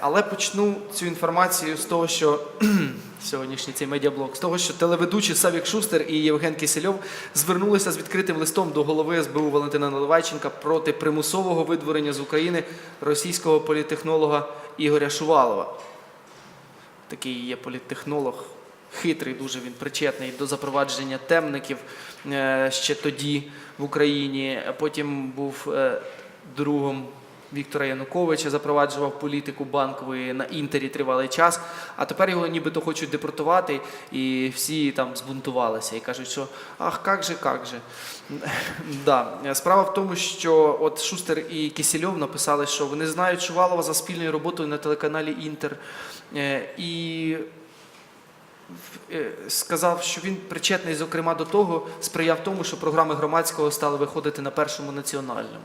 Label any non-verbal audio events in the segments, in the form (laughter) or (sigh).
Але почну цю інформацію з того, що (clears throat) сьогоднішній цей медіаблог, з того, що телеведучий Савік Шустер і Євген Кисельов звернулися з відкритим листом до голови СБУ Валентина Наливайченка проти примусового видворення з України російського політтехнолога Ігоря Шувалова. Такий є політтехнолог, хитрий, дуже він причетний до запровадження темників е, ще тоді в Україні. Потім був е, другом Віктора Януковича, запроваджував політику банкової на інтері тривалий час. А тепер його нібито хочуть депортувати, і всі там збунтувалися і кажуть, що ах, як же, як же. (laughs) Да. Справа в тому, що от Шустер і Кисельов написали, що вони знають Шувалова за спільною роботою на телеканалі Інтер. Е, І е, сказав, що він причетний, зокрема, до того, сприяв тому, що програми громадського стали виходити на першому національному.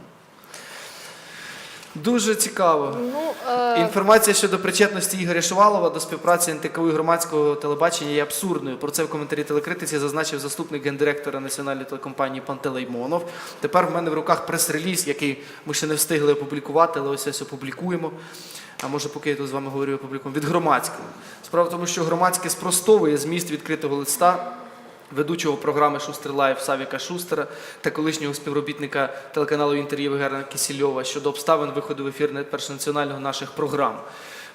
Дуже цікаво. Ну, е, Інформація щодо причетності Ігоря Шувалова до співпраці НТКУ і громадського телебачення є абсурдною. Про це в коментарі телекритиці зазначив заступник гендиректора національної телекомпанії Пантелеймонов. Тепер в мене в руках прес-реліз, який ми ще не встигли опублікувати, але ось ось опублікуємо. А може, поки я тут з вами говорю, опублікуємо від громадського. Справа в тому, що громадське спростовує зміст відкритого листа ведучого програми Шустер Лайв Савіка Шустера та колишнього співробітника телеканалу Інтер'єв Євгена Кисельова щодо обставин виходу в ефір першонаціонального наших програм.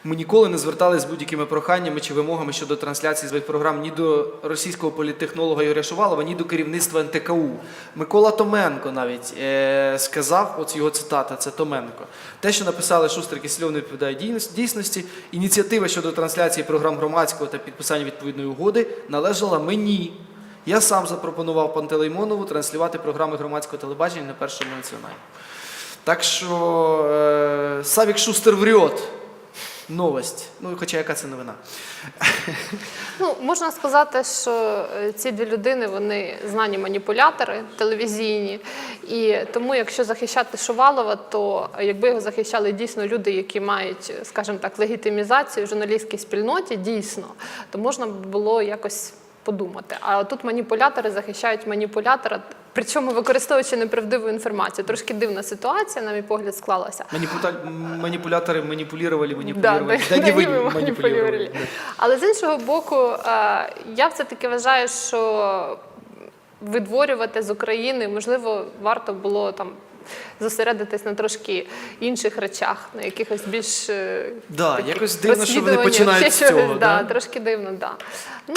Ми ніколи не зверталися з будь-якими проханнями чи вимогами щодо трансляції своїх програм ні до російського політтехнолога Ігоря Шувалова, ні до керівництва НТКУ. Микола Томенко навіть е, сказав, от його цитата, це Томенко. Те, що написали Шустер і Кисельов, не відповідає дійс- дійсності. Ініціатива щодо трансляції програм громадського та підписання відповідної угоди належала мені. Я сам запропонував Пантелеймонову транслювати програми громадського телебачення на першому націоналі. Так що е, Савік Шустер врет. Новость. Ну, хоча яка це новина? (laughs) ну, можна сказати, що е, ці дві людини вони знані маніпулятори телевізійні. І тому, якщо захищати Шувалова, то якби його захищали дійсно люди, які мають, скажімо так, легітимізацію в журналістській спільноті, дійсно, то можна було якось подумати. А тут маніпулятори захищають маніпулятора, причому використовуючи неправдиву інформацію. Трошки дивна ситуація, на мій погляд, склалася. Маніпута- маніпулятори маніпулювали, маніпулювали. да, Да, да, ви маніпулювали. маніпулювали. Але з іншого боку, я все-таки вважаю, що видворювати з України, можливо, варто було там зосередитись на трошки інших речах, на якихось більш е, Да, якось дивно, що вони починають з цього, (laughs) да, да? трошки дивно, да. Ну,